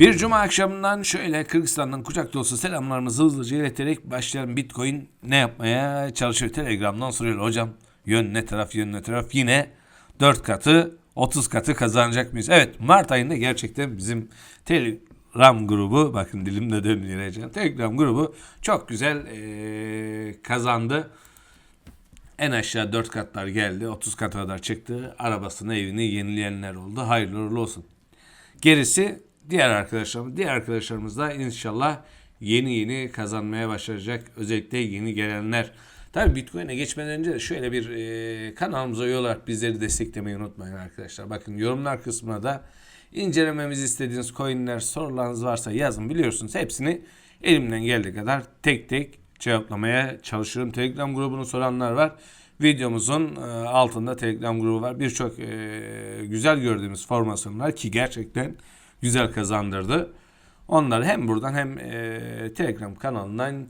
Bir cuma akşamından şöyle Kırgızistan'dan kucak dolusu selamlarımızı hızlıca ileterek başlayan Bitcoin ne yapmaya çalışıyor? Telegram'dan soruyor hocam yön ne taraf yön ne taraf yine 4 katı 30 katı kazanacak mıyız? Evet Mart ayında gerçekten bizim Telegram grubu bakın dilimde dönüyor Telegram grubu çok güzel eee, kazandı. En aşağı 4 katlar geldi. 30 kata kadar çıktı. Arabasını, evini yenileyenler oldu. Hayırlı uğurlu olsun. Gerisi diğer arkadaşlarımız. Diğer arkadaşlarımız da inşallah yeni yeni kazanmaya başlayacak. Özellikle yeni gelenler. Tabii Bitcoin'e geçmeden önce de şöyle bir e, kanalımıza üye olarak bizleri desteklemeyi unutmayın arkadaşlar. Bakın yorumlar kısmına da incelememizi istediğiniz coinler, sorularınız varsa yazın. Biliyorsunuz hepsini elimden geldiği kadar tek tek cevaplamaya çalışıyorum. Telegram grubunu soranlar var. Videomuzun e, altında Telegram grubu var. Birçok e, güzel gördüğümüz formasyonlar ki gerçekten güzel kazandırdı. Onları hem buradan hem e, Telegram kanalından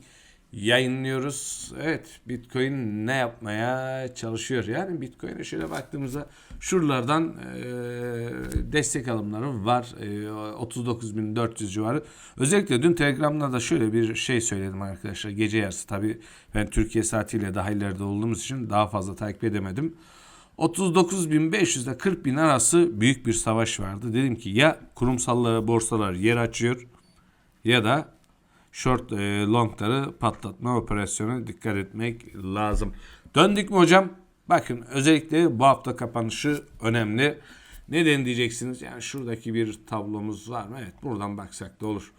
yayınlıyoruz. Evet Bitcoin ne yapmaya çalışıyor? Yani Bitcoin'e şöyle baktığımızda şuralardan e, destek alımları var. E, 39.400 civarı. Özellikle dün Telegram'da da şöyle bir şey söyledim arkadaşlar. Gece yarısı tabii ben Türkiye saatiyle daha ileride olduğumuz için daha fazla takip edemedim. 39.500 ile 40.000 arası büyük bir savaş vardı. Dedim ki ya kurumsallara borsalar yer açıyor ya da short e, longları patlatma operasyonu dikkat etmek lazım. Döndük mü hocam? Bakın özellikle bu hafta kapanışı önemli. Neden diyeceksiniz? Yani şuradaki bir tablomuz var mı? Evet buradan baksak da olur.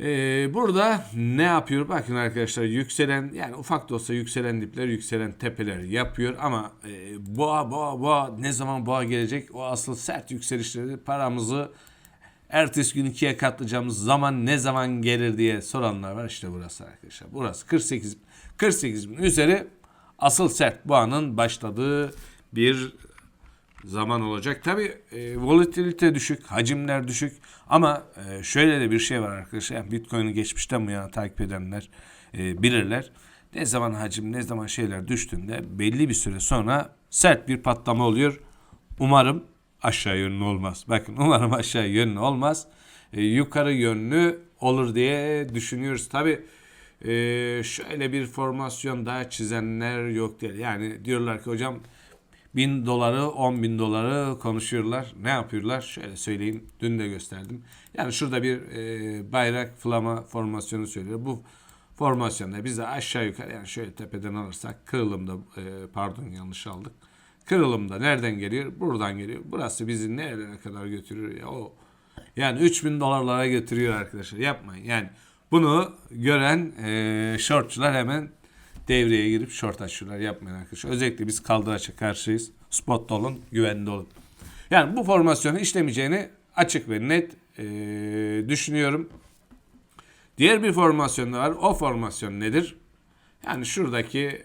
Ee, burada ne yapıyor? Bakın arkadaşlar yükselen yani ufak da olsa yükselen dipler yükselen tepeler yapıyor ama e, boğa boğa boğa ne zaman boğa gelecek? O asıl sert yükselişleri paramızı ertesi gün ikiye katlayacağımız zaman ne zaman gelir diye soranlar var. İşte burası arkadaşlar. Burası 48 48 bin üzeri asıl sert boğanın başladığı bir zaman olacak. Tabi e, volatilite düşük, hacimler düşük ama e, şöyle de bir şey var arkadaşlar. Yani Bitcoin'i geçmişten bu yana takip edenler e, bilirler. Ne zaman hacim, ne zaman şeyler düştüğünde belli bir süre sonra sert bir patlama oluyor. Umarım aşağı yönlü olmaz. Bakın umarım aşağı yönlü olmaz. E, yukarı yönlü olur diye düşünüyoruz. Tabi e, şöyle bir formasyon daha çizenler yok değil. Yani diyorlar ki hocam bin doları 10 bin doları konuşuyorlar. Ne yapıyorlar? Şöyle söyleyeyim. Dün de gösterdim. Yani şurada bir e, bayrak flama formasyonu söylüyor. Bu formasyonda biz de aşağı yukarı yani şöyle tepeden alırsak kırılımda e, pardon yanlış aldık. Kırılımda nereden geliyor? Buradan geliyor. Burası bizi nerelere kadar götürür ya o. Yani 3000 dolarlara götürüyor arkadaşlar. Yapmayın. Yani bunu gören e, shortçular hemen devreye girip short açıyorlar. Yapmayın arkadaşlar. Özellikle biz kaldıraça karşıyız. Spot olun, güvenli olun. Yani bu formasyonu işlemeyeceğini açık ve net e, düşünüyorum. Diğer bir formasyon da var. O formasyon nedir? Yani şuradaki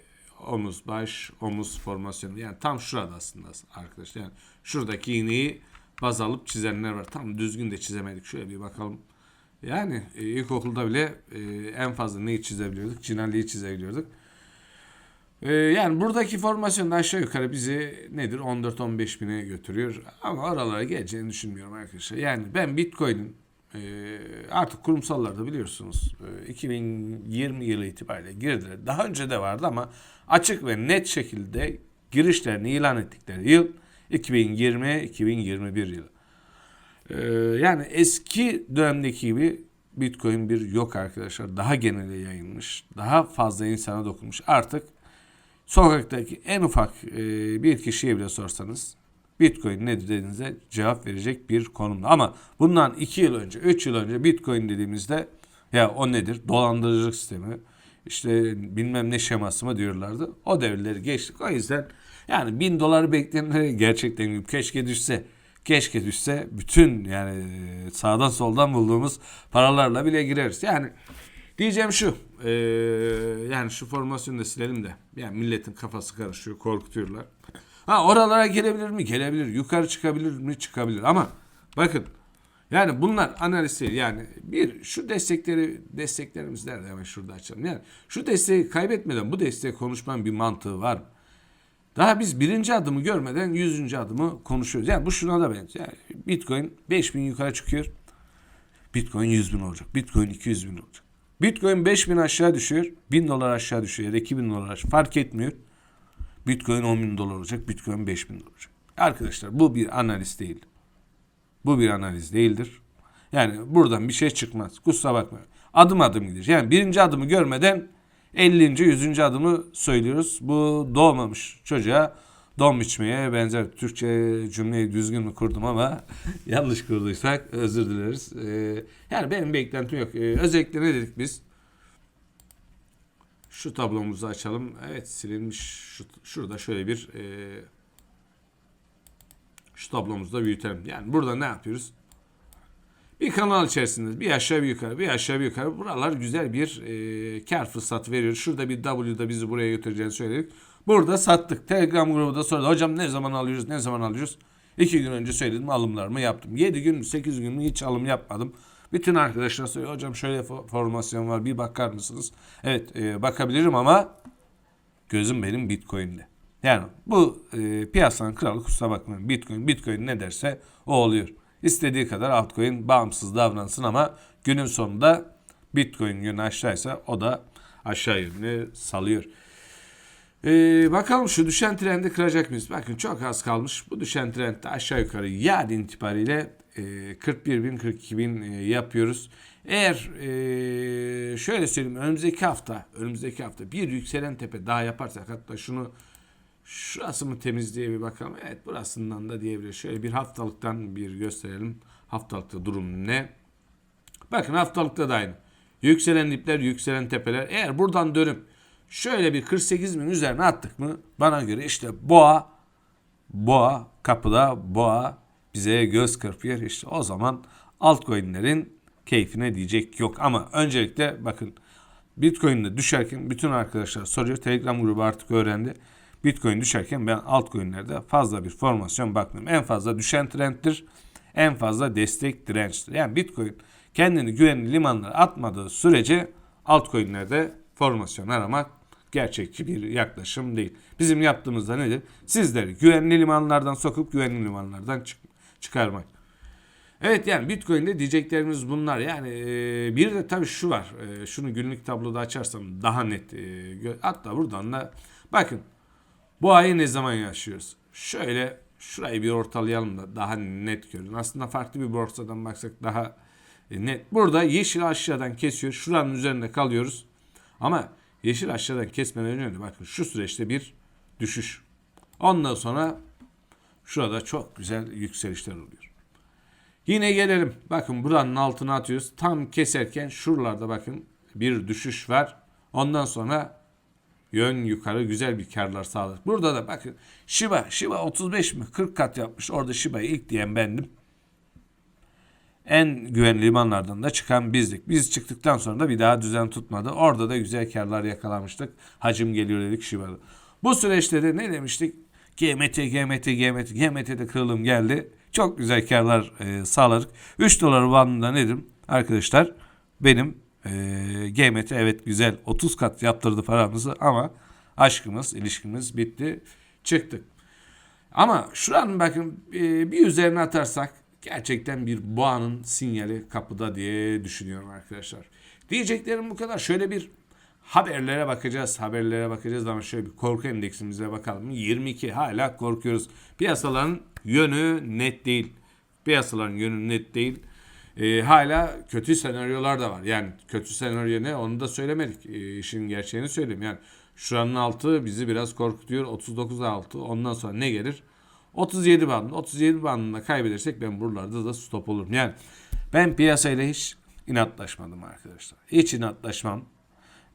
omuz baş, omuz formasyonu. Yani tam şurada aslında arkadaşlar. Yani şuradaki iğneyi baz alıp çizenler var. Tam düzgün de çizemedik. Şöyle bir bakalım. Yani e, ilkokulda bile e, en fazla neyi çizebiliyorduk? Cinali'yi çizebiliyorduk. E, yani buradaki formasyon aşağı yukarı bizi nedir 14-15 bine götürüyor. Ama oralara geleceğini düşünmüyorum arkadaşlar. Yani ben Bitcoin'in e, artık kurumsallarda biliyorsunuz e, 2020 yılı itibariyle girdiler. Daha önce de vardı ama açık ve net şekilde girişlerini ilan ettikleri yıl 2020-2021 yılı. Ee, yani eski dönemdeki gibi Bitcoin bir yok arkadaşlar. Daha genele yayılmış. Daha fazla insana dokunmuş. Artık sokaktaki en ufak e, bir kişiye bile sorsanız Bitcoin nedir dediğinizde cevap verecek bir konumda. Ama bundan 2 yıl önce, 3 yıl önce Bitcoin dediğimizde ya o nedir? Dolandırıcılık sistemi. işte bilmem ne şeması mı diyorlardı. O devirleri geçtik. O yüzden yani bin doları bekleyenlere gerçekten keşke düşse. Keşke düşse bütün yani sağdan soldan bulduğumuz paralarla bile gireriz. Yani diyeceğim şu e, yani şu formasyonu da silelim de yani milletin kafası karışıyor korkutuyorlar. Ha oralara gelebilir mi? Gelebilir. Yukarı çıkabilir mi? Çıkabilir. Ama bakın yani bunlar analiz. Yani bir şu destekleri desteklerimiz nerede hemen şurada açalım. Yani şu desteği kaybetmeden bu desteği konuşmanın bir mantığı var mı? Daha biz birinci adımı görmeden yüzüncü adımı konuşuyoruz. Yani bu şuna da benziyor. Yani Bitcoin 5000 yukarı çıkıyor. Bitcoin 100 bin olacak. Bitcoin 200 bin olacak. Bitcoin 5 bin aşağı düşüyor. 1000 dolar aşağı düşüyor ya da 2000 dolar aşağı. Fark etmiyor. Bitcoin 10 bin dolar olacak. Bitcoin 5 bin dolar olacak. Arkadaşlar bu bir analiz değil. Bu bir analiz değildir. Yani buradan bir şey çıkmaz. Kusura bakmayın. Adım adım gidiyor. Yani birinci adımı görmeden 50. 100. adımı söylüyoruz. Bu doğmamış çocuğa don biçmeye benzer. Türkçe cümleyi düzgün mü kurdum ama yanlış kurduysak özür dileriz. Ee, yani benim beklentim yok. Ee, özellikle ne dedik biz? Şu tablomuzu açalım. Evet silinmiş. Şu, şurada şöyle bir e, şu tablomuzu da büyütelim. Yani burada ne yapıyoruz? Bir kanal içerisinde bir aşağı bir yukarı bir aşağı bir yukarı buralar güzel bir e, kar fırsatı veriyor. Şurada bir W'da bizi buraya götüreceğini söyledik. Burada sattık. Telegram grubu da sordu. Hocam ne zaman alıyoruz ne zaman alıyoruz? İki gün önce söyledim alımlarımı yaptım. Yedi gün sekiz gün hiç alım yapmadım. Bütün arkadaşlar söylüyor hocam şöyle fo- formasyon var bir bakar mısınız? Evet e, bakabilirim ama gözüm benim Bitcoin'de. Yani bu e, piyasanın kralı kusura bakmayın. Bitcoin, Bitcoin ne derse o oluyor. İstediği kadar altcoin bağımsız davransın ama günün sonunda Bitcoin yönü aşağıysa o da aşağı yönünü salıyor. Ee, bakalım şu düşen trendi kıracak mıyız? Bakın çok az kalmış. Bu düşen trendde aşağı yukarı yarın itibariyle e, 41 bin 42 bin e, yapıyoruz. Eğer e, şöyle söyleyeyim önümüzdeki hafta önümüzdeki hafta bir yükselen tepe daha yaparsak hatta şunu şurası mı temiz diye bir bakalım. Evet burasından da diyebiliriz. Şöyle bir haftalıktan bir gösterelim. Haftalıkta durum ne? Bakın haftalıkta da aynı. Yükselen dipler, yükselen tepeler. Eğer buradan dönüp şöyle bir 48 bin üzerine attık mı bana göre işte boğa boğa kapıda boğa bize göz kırpıyor. İşte o zaman altcoin'lerin keyfine diyecek yok. Ama öncelikle bakın Bitcoin'de düşerken bütün arkadaşlar soruyor. Telegram grubu artık öğrendi. Bitcoin düşerken ben altcoin'lerde fazla bir formasyon bakmıyorum. En fazla düşen trenddir. En fazla destek dirençtir. Yani Bitcoin kendini güvenli limanlara atmadığı sürece altcoin'lerde formasyon aramak gerçekçi bir yaklaşım değil. Bizim yaptığımız da nedir? Sizleri güvenli limanlardan sokup güvenli limanlardan çık çıkarmak. Evet yani Bitcoin'de diyeceklerimiz bunlar. Yani e, bir de tabii şu var. E, şunu günlük tabloda açarsam daha net. E, hatta buradan da bakın bu ayı ne zaman yaşıyoruz? Şöyle şurayı bir ortalayalım da daha net görün. Aslında farklı bir borsadan baksak daha e, net. Burada yeşil aşağıdan kesiyor. Şuranın üzerinde kalıyoruz. Ama yeşil aşağıdan kesmeden önce bakın şu süreçte bir düşüş. Ondan sonra şurada çok güzel yükselişler oluyor. Yine gelelim. Bakın buranın altına atıyoruz. Tam keserken şuralarda bakın bir düşüş var. Ondan sonra yön yukarı güzel bir karlar sağladık. Burada da bakın Shiba, Shiba 35 mi 40 kat yapmış. Orada Shiba'yı ilk diyen bendim. En güvenli limanlardan da çıkan bizdik. Biz çıktıktan sonra da bir daha düzen tutmadı. Orada da güzel karlar yakalamıştık. Hacim geliyor dedik Shiba'da. Bu süreçte de ne demiştik? GMT, GMT, GMT, GMT'de kırılım geldi. Çok güzel karlar e, sağladık. 3 dolar bandında nedir arkadaşlar? Benim e, GMT evet güzel 30 kat yaptırdı paramızı ama aşkımız, ilişkimiz bitti. Çıktık. Ama şuranın bakın e, bir üzerine atarsak gerçekten bir boğanın sinyali kapıda diye düşünüyorum arkadaşlar. Diyeceklerim bu kadar. Şöyle bir haberlere bakacağız. Haberlere bakacağız ama şöyle bir korku endeksimize bakalım. 22 hala korkuyoruz. Piyasaların yönü net değil. Piyasaların yönü net değil. Ee, hala kötü senaryolar da var. Yani kötü senaryo ne onu da söylemedik. Ee, işin gerçeğini söyleyeyim. Yani şuranın altı bizi biraz korkutuyor. 39 altı. Ondan sonra ne gelir? 37 bandı. 37 bandında kaybedersek ben buralarda da stop olurum. Yani ben piyasayla hiç inatlaşmadım arkadaşlar. Hiç inatlaşmam.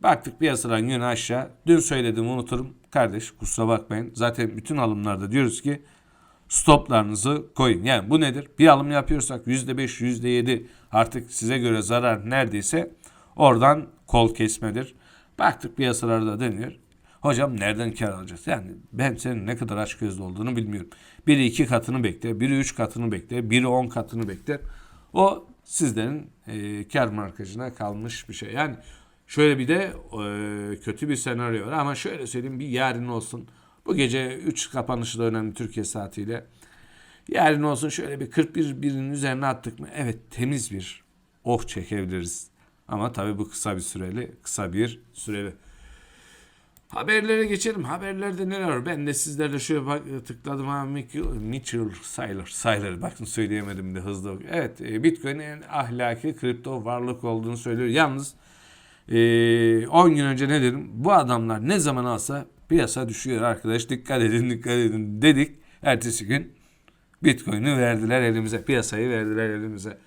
Baktık piyasaların yönü aşağı. Dün söylediğimi unuturum. Kardeş kusura bakmayın. Zaten bütün alımlarda diyoruz ki stoplarınızı koyun. Yani bu nedir? Bir alım yapıyorsak %5, %7 artık size göre zarar neredeyse oradan kol kesmedir. Baktık piyasalarda deniyor. Hocam nereden kar alacağız? Yani ben senin ne kadar açgözlü olduğunu bilmiyorum. Biri iki katını bekler, biri üç katını bekler, biri on katını bekler. O sizlerin e, kar markajına kalmış bir şey. Yani şöyle bir de e, kötü bir senaryo var ama şöyle söyleyeyim bir yarın olsun. Bu gece 3 kapanışı da önemli Türkiye saatiyle. Yarın olsun şöyle bir 41 birin üzerine attık mı? Evet temiz bir oh çekebiliriz. Ama tabii bu kısa bir süreli, kısa bir süreli. Haberlere geçelim. Haberlerde neler var? Ben de sizlerle şöyle bak, tıkladım ha Mitchell, Sayler. Sayler bakın söyleyemedim de hızlı. Evet e, Bitcoin en ahlaki kripto varlık olduğunu söylüyor. Yalnız e, 10 gün önce ne dedim? Bu adamlar ne zaman alsa piyasa düşüyor arkadaş. Dikkat edin dikkat edin dedik. Ertesi gün Bitcoin'i verdiler elimize. Piyasayı verdiler elimize.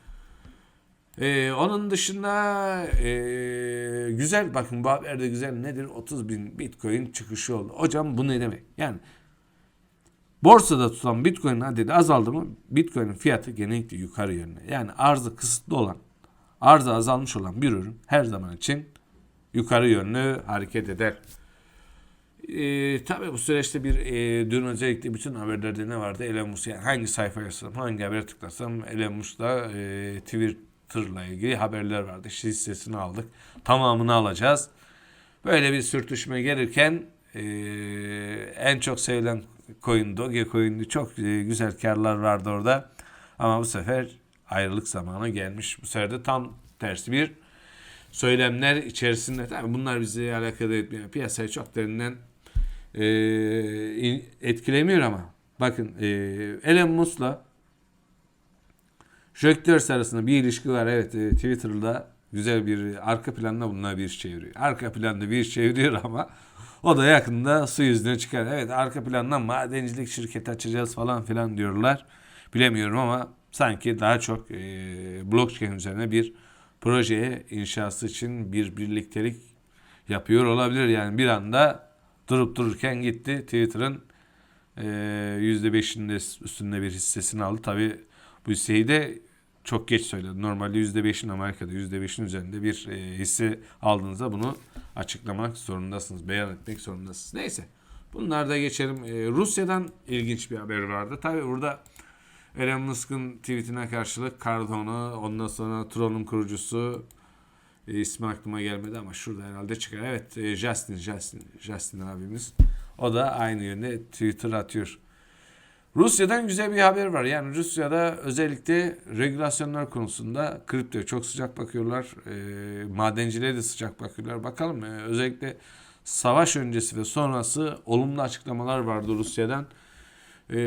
Ee, onun dışında ee, güzel bakın bu haber de güzel nedir 30 bin bitcoin çıkışı oldu. Hocam bu ne demek? Yani borsada tutan bitcoin adedi azaldı mı bitcoin'in fiyatı genellikle yukarı yönlü. Yani arzı kısıtlı olan arzı azalmış olan bir ürün her zaman için yukarı yönlü hareket eder. Ee, tabii bu süreçte bir e, dün özellikle bütün haberlerde ne vardı? Elon Musk yani hangi sayfaya yazsam, hangi habere tıklasam Elon Musk'la e, Twitter'la ilgili haberler vardı. İşte hissesini aldık. Tamamını alacağız. Böyle bir sürtüşme gelirken e, en çok sevilen coin Dogecoin'di. Çok e, güzel karlar vardı orada. Ama bu sefer ayrılık zamanı gelmiş. Bu sefer de tam tersi bir söylemler içerisinde. Tabii bunlar bizi alakadar etmiyor. Piyasayı çok derinden e, etkilemiyor ama bakın e, Elon Musk'la Jökters arasında bir ilişki var. Evet e, Twitter'da güzel bir arka planda bunlar bir iş çeviriyor. Arka planda bir iş çeviriyor ama o da yakında su yüzüne çıkar. Evet arka plandan madencilik şirketi açacağız falan filan diyorlar. Bilemiyorum ama sanki daha çok e, blockchain üzerine bir projeye inşası için bir birliktelik yapıyor olabilir. Yani bir anda durup dururken gitti Twitter'ın e, %5'inin de üstünde bir hissesini aldı. Tabi bu hisseyi de çok geç söyledi. Normalde %5'in Amerika'da %5'in üzerinde bir e, hisse aldığınızda bunu açıklamak zorundasınız. Beyan etmek zorundasınız. Neyse. Bunlar da geçelim. E, Rusya'dan ilginç bir haber vardı. Tabi burada Elon Musk'ın tweetine karşılık Cardano, ondan sonra Tron'un kurucusu e, ismi aklıma gelmedi ama şurada herhalde çıkar. Evet e, Justin, Justin, Justin abimiz. O da aynı yönde Twitter atıyor. Rusya'dan güzel bir haber var. Yani Rusya'da özellikle regülasyonlar konusunda kriptoya çok sıcak bakıyorlar. E, madencilere de sıcak bakıyorlar. Bakalım e, özellikle savaş öncesi ve sonrası olumlu açıklamalar vardı Rusya'dan. E,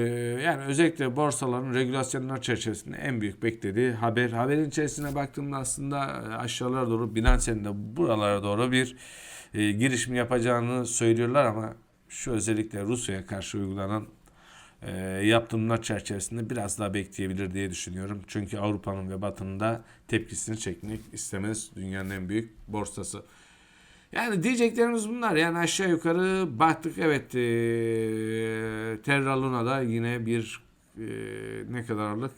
yani özellikle borsaların regülasyonlar çerçevesinde en büyük beklediği haber. Haberin içerisine baktığımda aslında e, aşağılara doğru Binance'nin de buralara doğru bir e, girişim yapacağını söylüyorlar ama şu özellikle Rusya'ya karşı uygulanan e, yaptırımlar çerçevesinde biraz daha bekleyebilir diye düşünüyorum. Çünkü Avrupa'nın ve Batı'nın da tepkisini çekmek istemez. Dünyanın en büyük borsası. Yani diyeceklerimiz bunlar. Yani aşağı yukarı baktık evet e, Terra Luna'da yine bir e, ne kadarlık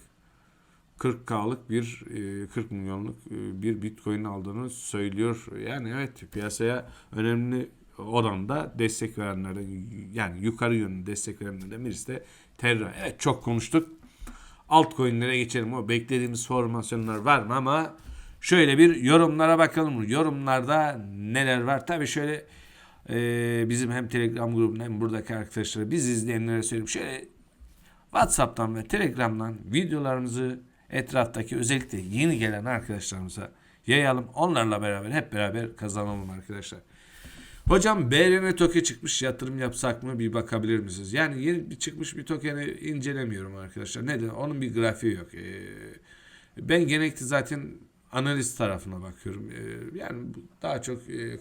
40K'lık bir e, 40 milyonluk e, bir Bitcoin aldığını söylüyor. Yani evet piyasaya önemli oranda destek verenlerden yani yukarı yönlü destek verenlerden birisi de Terra. Evet çok konuştuk. Altcoin'lere geçelim. O beklediğimiz formasyonlar var mı ama şöyle bir yorumlara bakalım. Yorumlarda neler var? Tabii şöyle e, bizim hem Telegram grubundan hem buradaki arkadaşlara biz izleyenlere söyleyeyim. Şöyle WhatsApp'tan ve Telegram'dan videolarımızı etraftaki özellikle yeni gelen arkadaşlarımıza yayalım. Onlarla beraber hep beraber kazanalım arkadaşlar. Hocam BRN token çıkmış yatırım yapsak mı bir bakabilir misiniz? Yani yeni bir çıkmış bir tokeni incelemiyorum arkadaşlar. Neden? Onun bir grafiği yok. Ee, ben genellikle zaten analiz tarafına bakıyorum. Ee, yani daha çok e,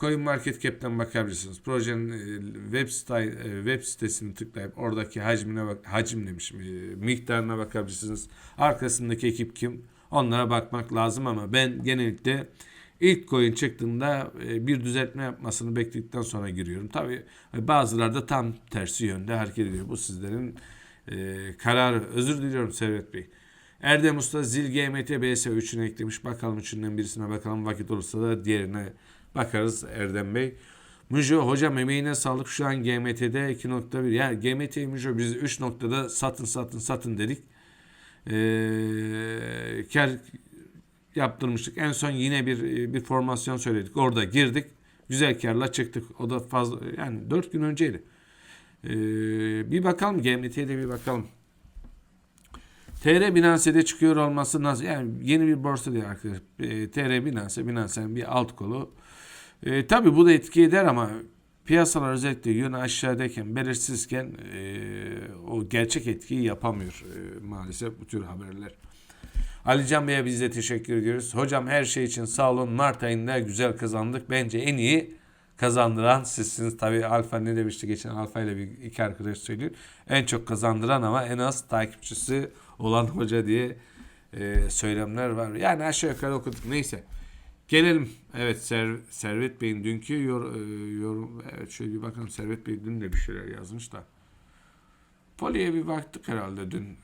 Coin Market Cap'ten bakabilirsiniz. Projenin e, web site e, web sitesini tıklayıp oradaki hacmine bak hacim demişim e, miktarına bakabilirsiniz. Arkasındaki ekip kim? Onlara bakmak lazım ama ben genellikle ilk coin çıktığında e, bir düzeltme yapmasını bekledikten sonra giriyorum. Tabi bazıları da tam tersi yönde hareket ediyor. Bu sizlerin e, kararı. Özür diliyorum Servet Bey. Erdem Usta Zil GMT BS 3'ünü eklemiş. Bakalım üçünden birisine bakalım. Vakit olursa da diğerine bakarız Erdem Bey. Mujo hocam emeğine sağlık şu an GMT'de 2.1. Yani GMT Mujo biz 3 noktada satın satın satın dedik. Ee, kar yaptırmıştık. En son yine bir bir formasyon söyledik. Orada girdik. Güzel karla çıktık. O da fazla yani 4 gün önceydi. Ee, bir bakalım GMT'ye de bir bakalım. TR Binance'de çıkıyor olması nasıl? Yani yeni bir borsa değil arkadaşlar. E, TR Binance, Binance'nin bir alt kolu. E, tabii bu da etki eder ama piyasalar özellikle yönü aşağıdayken, belirsizken e, o gerçek etkiyi yapamıyor e, maalesef bu tür haberler. Alican Bey'e biz de teşekkür ediyoruz. Hocam her şey için sağ olun. Mart ayında güzel kazandık. Bence en iyi kazandıran sizsiniz. Tabii Alfa ne demişti geçen Alfa ile bir iki arkadaş söylüyor. En çok kazandıran ama en az takipçisi olan hoca diye e, söylemler var. Yani aşağı yukarı okuduk. Neyse. Gelelim. Evet Ser, Servet Bey'in dünkü yor, e, yorum. Evet şöyle bir bakalım. Servet Bey dün de bir şeyler yazmış da. Poli'ye bir baktık herhalde dün.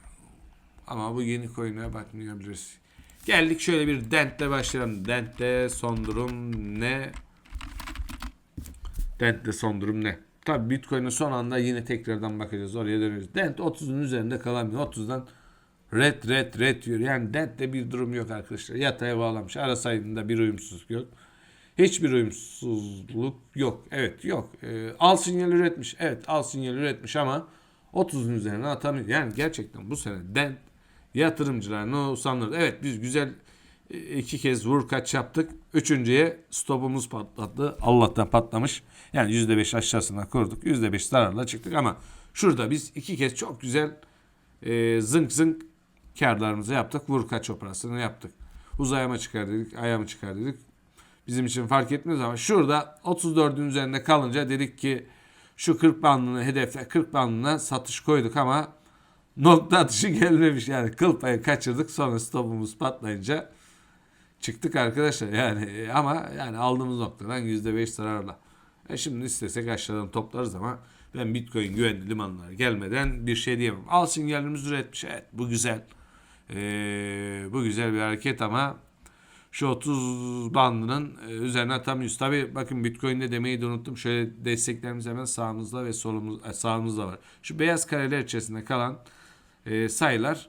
Ama bu yeni coin'e bakmayabiliriz. Geldik şöyle bir Dent'le başlayalım. Dent'te son durum ne? Dent'te son durum ne? Tabii Bitcoin'in son anda yine tekrardan bakacağız. Oraya dönüyoruz. Dent 30'un üzerinde kalamıyor. 30'dan red red red diyor. Yani Dent'te bir durum yok arkadaşlar. Yataya bağlamış. Ara sayında bir uyumsuzluk yok. Hiçbir uyumsuzluk yok. Evet yok. Ee, al sinyal üretmiş. Evet al sinyal üretmiş ama 30'un üzerine atamıyor. Yani gerçekten bu sene Dent yatırımcılarını usandırdı. Evet biz güzel e, iki kez vur kaç yaptık. Üçüncüye stopumuz patladı. Allah'tan patlamış. Yani %5 aşağısına kurduk. %5 zararla çıktık ama şurada biz iki kez çok güzel e, zınk zınk karlarımızı yaptık. Vur kaç operasyonu yaptık. Uzayama çıkar dedik. Ayağımı çıkar dedik. Bizim için fark etmez ama şurada 34'ün üzerinde kalınca dedik ki şu 40 bandını hedefle 40 bandına satış koyduk ama nokta atışı gelmemiş. Yani kıl payı kaçırdık sonra stopumuz patlayınca çıktık arkadaşlar. Yani e, ama yani aldığımız noktadan %5 zararla. E şimdi istesek aşağıdan toplarız ama ben Bitcoin güvenli limanlara gelmeden bir şey diyemem. Al sinyalimiz üretmiş. Evet bu güzel. Ee, bu güzel bir hareket ama şu 30 bandının e, üzerine atamıyoruz. Tabi bakın Bitcoin'de demeyi de unuttum. Şöyle desteklerimiz hemen sağımızda ve solumuz, e, sağımızda var. Şu beyaz kareler içerisinde kalan e, sayılar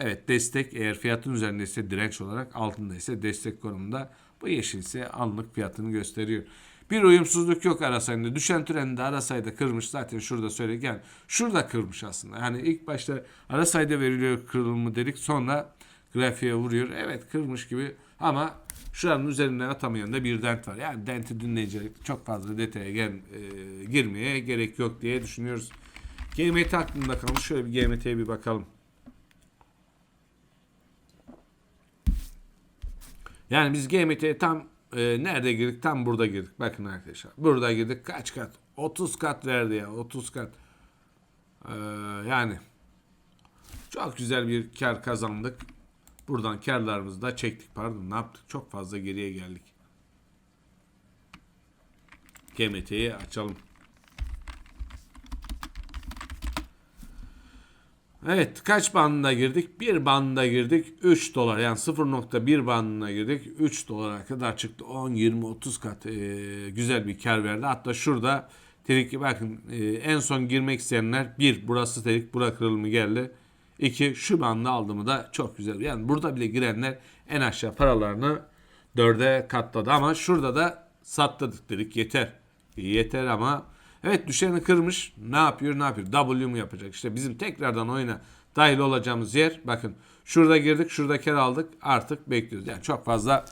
evet destek eğer fiyatın üzerindeyse direnç olarak altında ise destek konumunda bu yeşil ise anlık fiyatını gösteriyor. Bir uyumsuzluk yok arasayında. Düşen trende arasayda kırmış zaten şurada söyledik. Yani şurada kırmış aslında. Yani ilk başta arasayda veriliyor kırılımı dedik. Sonra grafiğe vuruyor. Evet kırmış gibi ama şuranın üzerinden atamayan da bir dent var. Yani denti dinleyicilik çok fazla detaya gel, e, girmeye gerek yok diye düşünüyoruz. GMT aklımda kalmış. Şöyle bir GMT'ye bir bakalım. Yani biz GMT'ye tam e, nerede girdik? Tam burada girdik. Bakın arkadaşlar. Burada girdik. Kaç kat? 30 kat verdi ya. 30 kat. Ee, yani çok güzel bir kar kazandık. Buradan karlarımızı da çektik. Pardon ne yaptık? Çok fazla geriye geldik. GMT'yi açalım. Evet kaç bandına girdik? Bir bandına girdik 3 dolar yani 0.1 bandına girdik 3 dolara kadar çıktı 10 20 30 kat e, güzel bir kar verdi. Hatta şurada dedik bakın e, en son girmek isteyenler bir burası dedik bura kırılımı geldi. 2 şu bandı aldığımı da çok güzel. Yani burada bile girenler en aşağı paralarını dörde katladı ama şurada da satladık dedik yeter. Yeter ama Evet düşeni kırmış. Ne yapıyor? Ne yapıyor? W mu yapacak? İşte bizim tekrardan oyuna dahil olacağımız yer. Bakın şurada girdik. Şurada kere aldık. Artık bekliyoruz. Yani çok fazla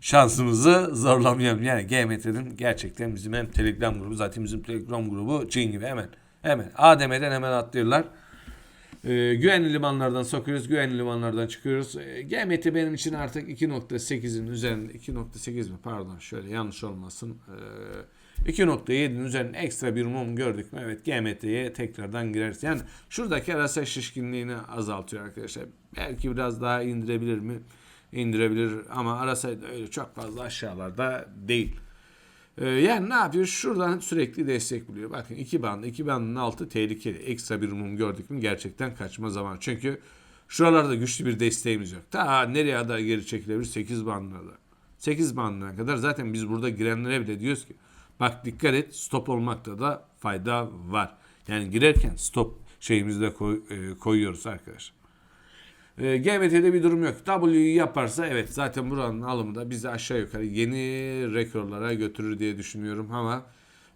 şansımızı zorlamayalım. Yani GMT'nin gerçekten bizim hem Telegram grubu zaten bizim Telegram grubu cin gibi hemen hemen ADM'den hemen atlıyorlar. Ee, güvenli limanlardan sokuyoruz. Güvenli limanlardan çıkıyoruz. Ee, GMT benim için artık 2.8'in üzerinde 2.8 mi pardon şöyle yanlış olmasın. Ee, 2.7'nin üzerinde ekstra bir mum gördük mü? Evet GMT'ye tekrardan gireriz. Yani şuradaki arasa şişkinliğini azaltıyor arkadaşlar. Belki biraz daha indirebilir mi? İndirebilir ama arasaydı öyle çok fazla aşağılarda değil. Ee, yani ne yapıyor? Şuradan sürekli destek buluyor. Bakın iki band, iki bandın altı tehlikeli. Ekstra bir mum gördük mü gerçekten kaçma zaman. Çünkü şuralarda güçlü bir desteğimiz yok. Ta nereye kadar geri çekilebilir? 8 bandına da. 8 bandına kadar zaten biz burada girenlere bile diyoruz ki bak dikkat et stop olmakta da fayda var. Yani girerken stop şeyimizi de koy, e, koyuyoruz arkadaşlar. E, GMT'de bir durum yok. W'yu yaparsa evet zaten buranın alımı da bizi aşağı yukarı yeni rekorlara götürür diye düşünüyorum ama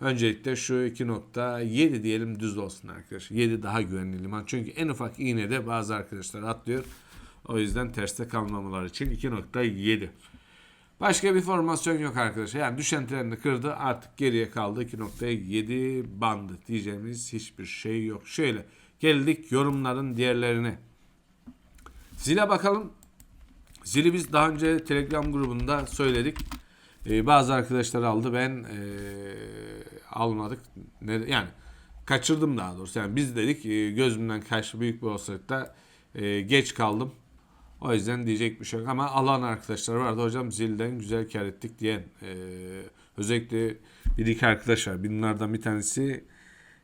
Öncelikle şu 2.7 diyelim düz olsun arkadaşlar. 7 daha güvenli liman. Çünkü en ufak iğnede bazı arkadaşlar atlıyor. O yüzden terste kalmamalar için 2.7. Başka bir formasyon yok arkadaşlar. Yani düşen trenini kırdı artık geriye kaldı 2.7 bandı diyeceğimiz hiçbir şey yok. Şöyle geldik yorumların diğerlerine. Zile bakalım. Zili biz daha önce Telegram grubunda söyledik. Ee, bazı arkadaşlar aldı ben ee, almadık. Ne, yani kaçırdım daha doğrusu. Yani biz dedik e, gözümden kaçtı büyük bir olasılık da e, geç kaldım. O yüzden diyecek bir şey yok ama alan arkadaşlar vardı hocam zilden güzel kar ettik diyen e, özellikle bir iki arkadaş var. Bunlardan bir tanesi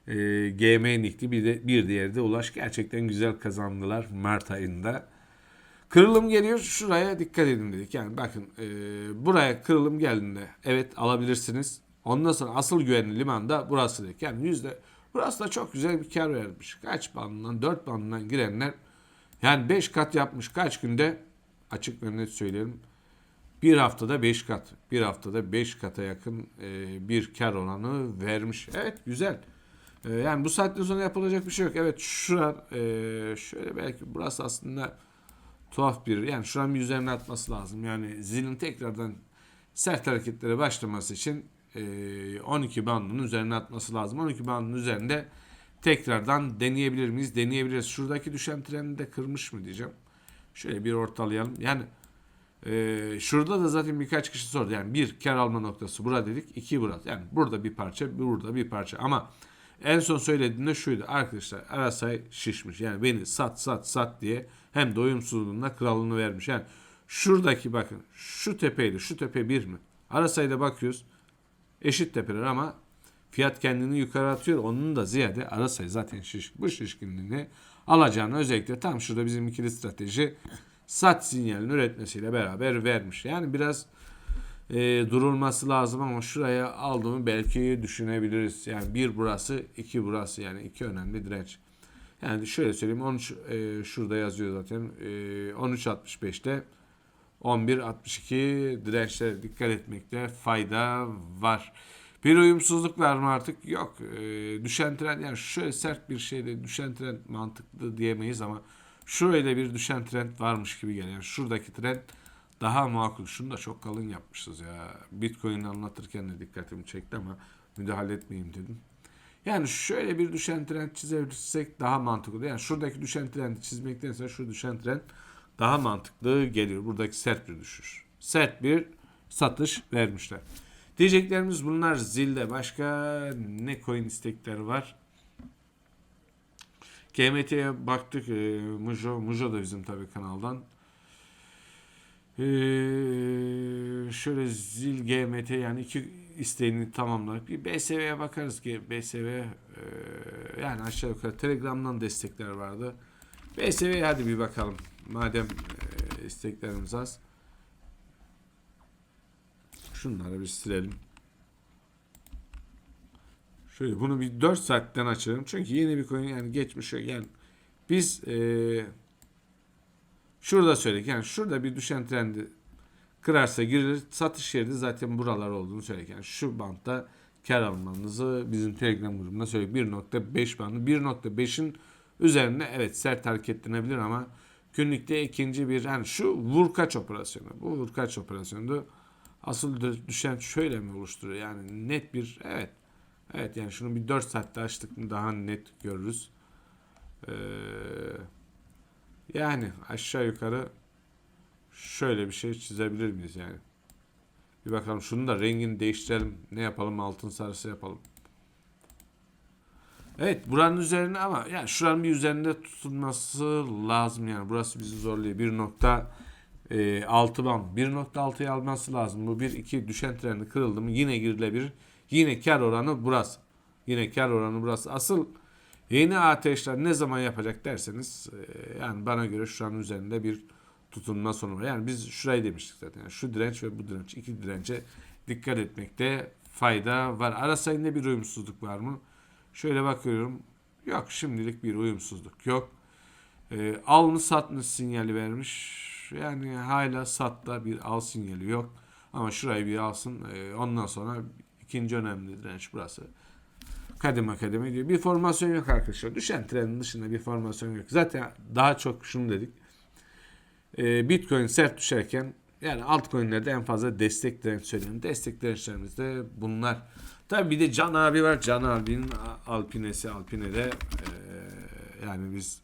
e, GM Nick'li bir, de, bir diğeri de Ulaş gerçekten güzel kazandılar Mart ayında. Kırılım geliyor şuraya dikkat edin dedik. Yani bakın e, buraya kırılım geldiğinde evet alabilirsiniz. Ondan sonra asıl güvenli limanda burası dedik. Yani yüzde burası da çok güzel bir kar vermiş. Kaç bandından 4 bandından girenler yani 5 kat yapmış kaç günde açık ve net söyleyelim. Bir haftada 5 kat. Bir haftada 5 kata yakın e, bir kar oranı vermiş. Evet güzel. E, yani bu saatten sonra yapılacak bir şey yok. Evet şuran e, şöyle belki burası aslında tuhaf bir yani şuran bir üzerine atması lazım. Yani zilin tekrardan sert hareketlere başlaması için e, 12 bandının üzerine atması lazım. 12 bandının üzerinde tekrardan deneyebilir miyiz? Deneyebiliriz. Şuradaki düşen treni de kırmış mı diyeceğim. Şöyle bir ortalayalım. Yani e, şurada da zaten birkaç kişi sordu. Yani bir kar alma noktası burada dedik. iki burada. Yani burada bir parça, burada bir parça. Ama en son söylediğinde şuydu. Arkadaşlar Arasay şişmiş. Yani beni sat sat sat diye hem doyumsuzluğunda kralını vermiş. Yani şuradaki bakın şu tepeyle şu tepe bir mi? Arasay'da bakıyoruz. Eşit tepeler ama fiyat kendini yukarı atıyor. Onun da ziyade Arasay zaten şiş, bu şişkinliğini alacağını özellikle tam şurada bizim ikili strateji sat sinyalini üretmesiyle beraber vermiş. Yani biraz e, durulması lazım ama şuraya aldığımı belki düşünebiliriz. Yani bir burası, iki burası yani iki önemli direnç. Yani şöyle söyleyeyim 13 e, şurada yazıyor zaten e, 13.65'te 11.62 dirençlere dikkat etmekte fayda var. Bir uyumsuzluk var mı artık? Yok. E, düşen trend yani şöyle sert bir şeyde düşen trend mantıklı diyemeyiz ama şöyle bir düşen trend varmış gibi geliyor. Yani şuradaki trend daha makul. Şunu da çok kalın yapmışız ya. Bitcoin'i anlatırken de dikkatimi çekti ama müdahale etmeyeyim dedim. Yani şöyle bir düşen trend çizebilirsek daha mantıklı. Yani şuradaki düşen trendi çizmektense şu düşen trend daha mantıklı geliyor. Buradaki sert bir düşüş. Sert bir satış vermişler. Diyeceklerimiz bunlar zilde. Başka ne coin istekleri var? GMT'ye baktık. E, Mujo, Mujo da bizim tabii kanaldan. Ee, şöyle zil GMT yani iki isteğini tamamladık. Bir BSV'ye bakarız ki BSV e, yani aşağı yukarı Telegram'dan destekler vardı. BSV'ye hadi bir bakalım. Madem e, isteklerimiz az. Şunları bir silelim. Şöyle bunu bir 4 saatten açalım. Çünkü yeni bir coin yani geçmiş yok. Yani biz eee Şurada söyledik. Yani şurada bir düşen trendi kırarsa girilir. Satış yeri de zaten buralar olduğunu söyledik. Yani şu bantta kar almanızı bizim Telegram grubunda söyledik. 1.5 bandı. 1.5'in üzerine evet sert hareketlenebilir ama günlükte ikinci bir yani şu vurkaç operasyonu. Bu vurkaç operasyonu asıl düşen şöyle mi oluşturuyor? Yani net bir evet. Evet yani şunu bir 4 saatte açtık mı daha net görürüz. Eee yani aşağı yukarı şöyle bir şey çizebilir miyiz yani? Bir bakalım şunu da rengini değiştirelim. Ne yapalım? Altın sarısı yapalım. Evet buranın üzerine ama yani şuranın bir üzerinde tutulması lazım yani. Burası bizi zorluyor. 1.6 bam. 1.6'yı alması lazım. Bu 1-2 düşen trendi kırıldı mı yine girilebilir. Yine kar oranı burası. Yine kar oranı burası. Asıl Yeni ateşler ne zaman yapacak derseniz e, yani bana göre şu an üzerinde bir tutunma sonu var. Yani biz şurayı demiştik zaten. Yani şu direnç ve bu direnç iki dirence dikkat etmekte fayda var. Ara sayında bir uyumsuzluk var mı? Şöyle bakıyorum. Yok şimdilik bir uyumsuzluk yok. E, al mı sat mı sinyali vermiş. Yani hala satta bir al sinyali yok. Ama şurayı bir alsın. E, ondan sonra İkinci önemli direnç burası. Kademe kademe gidiyor. Bir formasyon yok arkadaşlar. Düşen trendin dışında bir formasyon yok. Zaten daha çok şunu dedik. Ee, Bitcoin sert düşerken yani altcoin'lerde en fazla destek direnç söylüyorum. Destek dirençlerimiz de bunlar. Tabii bir de Can abi var. Can abinin Alpine'si Alpine'de ee, yani biz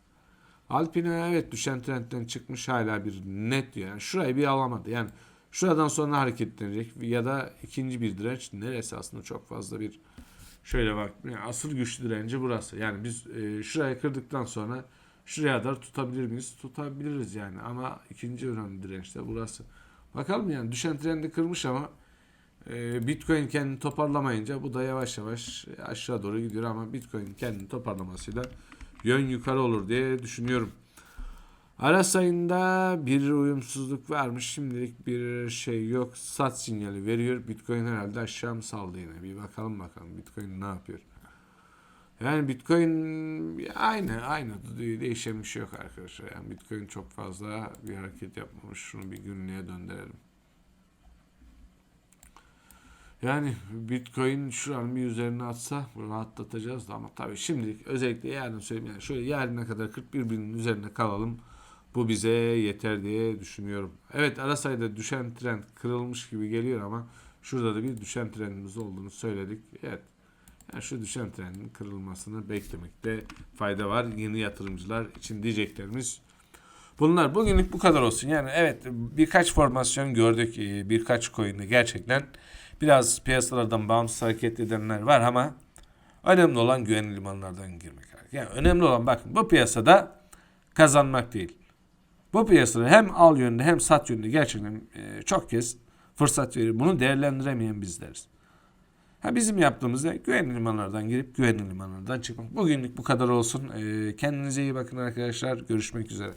Alpine evet düşen trendden çıkmış hala bir net diyor. Yani şurayı bir alamadı. Yani şuradan sonra hareketlenecek ya da ikinci bir direnç neresi aslında çok fazla bir şöyle bak yani asıl güçlü direnci burası. Yani biz e, şurayı kırdıktan sonra şuraya kadar tutabilir miyiz? Tutabiliriz yani ama ikinci önemli direnç de burası. Bakalım yani düşen trendi kırmış ama e, Bitcoin kendini toparlamayınca bu da yavaş yavaş aşağı doğru gidiyor ama Bitcoin kendini toparlamasıyla yön yukarı olur diye düşünüyorum. Ara sayında bir uyumsuzluk varmış. Şimdilik bir şey yok. Sat sinyali veriyor. Bitcoin herhalde aşağı mı saldı yine? Bir bakalım bakalım. Bitcoin ne yapıyor? Yani Bitcoin aynı aynı değişen bir şey yok arkadaşlar. Yani Bitcoin çok fazla bir hareket yapmamış. Şunu bir günlüğe döndürelim. Yani Bitcoin şuranın bir üzerine atsa rahatlatacağız da ama tabii şimdilik özellikle yarın söyleyeyim yani şöyle yarına kadar 41 binin üzerine kalalım. Bu bize yeter diye düşünüyorum. Evet ara sayıda düşen trend kırılmış gibi geliyor ama şurada da bir düşen trendimiz olduğunu söyledik. Evet. Yani şu düşen trendin kırılmasını beklemekte fayda var. Yeni yatırımcılar için diyeceklerimiz bunlar. Bugünlük bu kadar olsun. Yani evet birkaç formasyon gördük. Ee, Birkaç coin'de gerçekten biraz piyasalardan bağımsız hareket edenler var ama önemli olan güvenli limanlardan girmek. Yani önemli olan bakın bu piyasada kazanmak değil. Bu piyasada hem al yönünde hem sat yönünde gerçekten e, çok kez fırsat verir. Bunu değerlendiremeyen bizleriz. Ha bizim yaptığımız ne? Güvenli limanlardan girip güvenli limanlardan çıkmak. Bugünlük bu kadar olsun. E, kendinize iyi bakın arkadaşlar. Görüşmek üzere.